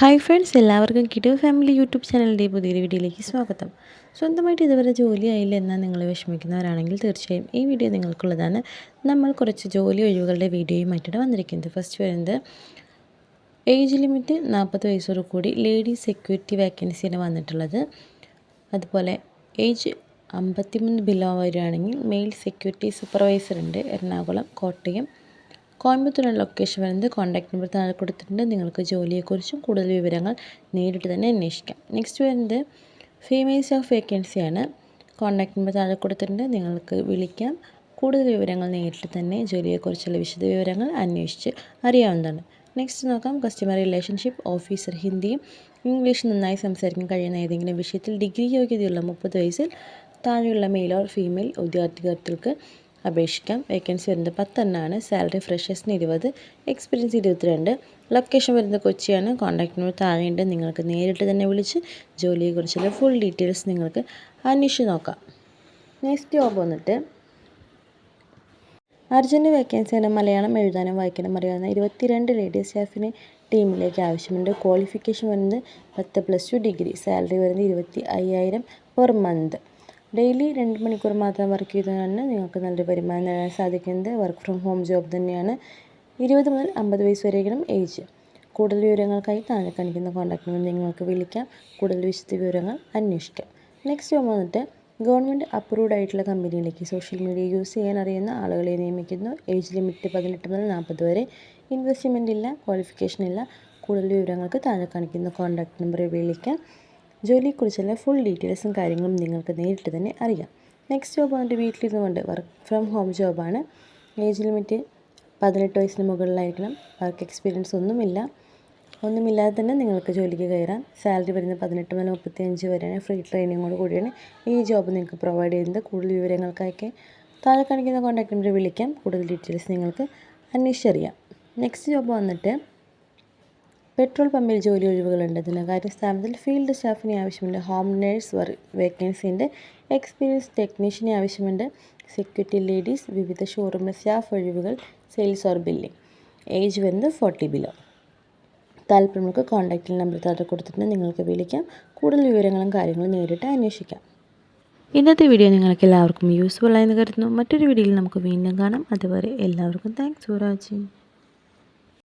Hi friends എല്ലാവർക്കും കിടു family YouTube ചാനലിന്റെ പുതിയൊരു വീഡിയോയിലേക്ക് സ്വാഗതം. സ്വന്തമായിട്ട് ഇതുവരെ ജോലി ആയില്ല എന്നാൽ നിങ്ങൾ വിഷമിക്കുന്നവരാണെങ്കിൽ തീർച്ചയായും ഈ വീഡിയോ നിങ്ങൾക്കുള്ളതാണ്. നമ്മൾ കുറച്ച് ജോലി ഒഴിവുകളുടെ വീഡിയോയുമായിട്ടാണ് വന്നിരിക്കുന്നത്. ഫസ്റ്റ് വരുന്നത് ഏജ് ലിമിറ്റ് നാൽപ്പത് വയസ്സോട് കൂടി ലേഡി സെക്യൂരിറ്റി വേക്കൻസിയാണ് വന്നിട്ടുള്ളത്. അതുപോലെ ഏജ് അമ്പത്തിമൂന്ന് ബിലോ വരികയാണെങ്കിൽ മെയിൽ സെക്യൂരിറ്റി സൂപ്പർവൈസർ ഉണ്ട് എറണാകുളം കോട്ടയം. കോയമ്പത്തൂരാണ് ലൊക്കേഷൻ വരുന്നത് കോൺടാക്ട് നമ്പർ താഴെ കൊടുത്തിട്ടുണ്ട്. നിങ്ങൾക്ക് ജോലിയെക്കുറിച്ചും കൂടുതൽ വിവരങ്ങൾ നേരിട്ട് തന്നെ അന്വേഷിക്കാം. നെക്സ്റ്റ് വരുന്നത് ഫീമെയിൽസ് ഓഫ് വേക്കൻസിയാണ് കോൺടാക്ട് നമ്പർ താഴെ കൊടുത്തിട്ടുണ്ട്. നിങ്ങൾക്ക് വിളിക്കാം. കൂടുതൽ വിവരങ്ങൾ നേരിട്ട് തന്നെ ജോലിയെക്കുറിച്ചുള്ള വിശദ വിവരങ്ങൾ അന്വേഷിച്ച് അറിയാവുന്നതാണ്. നെക്സ്റ്റ് നോക്കാം. കസ്റ്റമർ റിലേഷൻഷിപ്പ് ഓഫീസർ ഹിന്ദിയും ഇംഗ്ലീഷ് നന്നായി സംസാരിക്കാൻ കഴിയുന്ന ഏതെങ്കിലും വിഷയത്തിൽ ഡിഗ്രി യോഗ്യതയുള്ള മുപ്പത് വയസ്സിൽ താഴെയുള്ള മെയിൽ ഓർ ഫീമെയിൽ ഉദ്യോഗാർത്ഥികൾക്ക് അപേക്ഷിക്കാം. വേക്കൻസി വരുന്നത് പത്തെണ്ണമാണ് സാലറി ഫ്രഷേഴ്സിന് ഇരുപത്. എക്സ്പീരിയൻസ് ഇരുപത്തിരണ്ട്. ലൊക്കേഷൻ വരുന്നത് കൊച്ചിയാണ്. Contact number താഴെയുണ്ട്. നിങ്ങൾക്ക് നേരിട്ട് തന്നെ വിളിച്ച് ജോലിയെക്കുറിച്ചുള്ള ഫുൾ ഡീറ്റെയിൽസ് നിങ്ങൾക്ക് അന്വേഷിച്ച് നോക്കാം. നെക്സ്റ്റ് ജോബ് വന്നിട്ട് അർജന്റ് വേക്കൻസിയാണ് മലയാളം എഴുതാനും വായിക്കാനും അറിയാവുന്ന ഇരുപത്തിരണ്ട് ലേഡീസ് സ്റ്റാഫിന് ടീമിലേക്ക് ആവശ്യമുണ്ട്. ക്വാളിഫിക്കേഷൻ വരുന്നത് പത്ത് പ്ലസ് ടു ഡിഗ്രി സാലറി വരുന്നത് ഇരുപത്തി അയ്യായിരം പെർ മന്ത് ഡെയിലി രണ്ട് മണിക്കൂർ മാത്രം വർക്ക് ചെയ്തതാണ് നിങ്ങൾക്ക് നല്ലൊരു വരുമാനം നേടാൻ സാധിക്കുന്നത്. വർക്ക് ഫ്രം ഹോം ജോബ് തന്നെയാണ്. ഇരുപത് മുതൽ അമ്പത് വയസ്സ് വരെയെങ്കിലും ഏജ്. കൂടുതൽ വിവരങ്ങൾക്കായി താഴെ കാണിക്കുന്ന കോൺടാക്ട് നമ്പർ നിങ്ങൾക്ക് വിളിക്കാം. കൂടുതൽ വിശദ വിവരങ്ങൾ അന്വേഷിക്കാം. നെക്സ്റ്റ് വന്നിട്ട് ഗവൺമെന്റ് അപ്രൂവ്ഡ് ആയിട്ടുള്ള കമ്പനിയിലേക്ക് സോഷ്യൽ മീഡിയ യൂസ് ചെയ്യാൻ അറിയുന്ന ആളുകളെ നിയമിക്കുന്നു. ഏജ് ലിമിറ്റ് പതിനെട്ട് മുതൽ നാൽപ്പത് വരെ. ഇൻവെസ്റ്റ്മെന്റ് ഇല്ല ക്വാളിഫിക്കേഷൻ ഇല്ല. കൂടുതൽ വിവരങ്ങൾക്ക് താഴെ കാണിക്കുന്ന കോൺടാക്ട് നമ്പറിൽ വിളിക്കാം. ജോലിയെക്കുറിച്ചുള്ള ഫുൾ ഡീറ്റെയിൽസും കാര്യങ്ങളും നിങ്ങൾക്ക് നേരിട്ട് തന്നെ അറിയാം. നെക്സ്റ്റ് ജോബ് വന്നിട്ട് വീട്ടിലിരുന്നുകൊണ്ട് വർക്ക് ഫ്രം ഹോം ജോബാണ് ഏജ് ലിമിറ്റ് പതിനെട്ട് വയസ്സിന് മുകളിലായിരിക്കണം. വർക്ക് എക്സ്പീരിയൻസ് ഒന്നുമില്ല. ഒന്നുമില്ലാതെ തന്നെ നിങ്ങൾക്ക് ജോലിക്ക് കയറാം. സാലറി വരുന്നത് പതിനെട്ട് മുതൽ മുപ്പത്തി അഞ്ച് വരെയാണ് ഫ്രീ ട്രെയിനിങ്ങോട് കൂടിയാണ്. ഈ ജോബ് നിങ്ങൾക്ക് പ്രൊവൈഡ് ചെയ്യുന്നത്. കൂടുതൽ വിവരങ്ങൾക്കൊക്കെ താഴെ കാണിക്കുന്ന കോൺടാക്ട് നമ്പറിൽ വിളിക്കാം. കൂടുതൽ ഡീറ്റെയിൽസ് നിങ്ങൾക്ക് അന്വേഷിച്ചറിയാം. നെക്സ്റ്റ് ജോബ് വന്നിട്ട് പെട്രോൾ പമ്പിൽ ജോലി ഒഴിവുകളുണ്ട്. ധനകാര്യ സ്ഥാപനത്തിൽ ഫീൽഡ് സ്റ്റാഫിനെ ആവശ്യമുണ്ട്. ഹോം നേഴ്സ് വർ വേക്കൻസി ഉണ്ട് എക്സ്പീരിയൻസ് ടെക്നീഷ്യനെ ആവശ്യമുണ്ട്. സെക്യൂരിറ്റി ലേഡീസ് വിവിധ ഷോറൂമിലെ സ്റ്റാഫ് ഒഴിവുകൾ സെയിൽസ് ഓർ ബില്ലിംഗ്. ഏജ് വരുന്നത് ഫോർട്ടി ബിലോ. താല്പര്യമുള്ള കോൺടാക്റ്റിൽ നമ്പർ താഴെ കൊടുത്തിട്ടുണ്ട് നിങ്ങൾക്ക് വിളിക്കാം. കൂടുതൽ വിവരങ്ങളും കാര്യങ്ങളും നേരിട്ട് അന്വേഷിക്കാം. ഇന്നത്തെ വീഡിയോ നിങ്ങൾക്ക് എല്ലാവർക്കും യൂസ്ഫുൾ ആയെന്ന് കരുതുന്നു. മറ്റൊരു വീഡിയോയിൽ നമുക്ക് വീണ്ടും കാണാം. അതുവരെ എല്ലാവർക്കും താങ്ക്സ് ഫോർ വാച്ചിങ്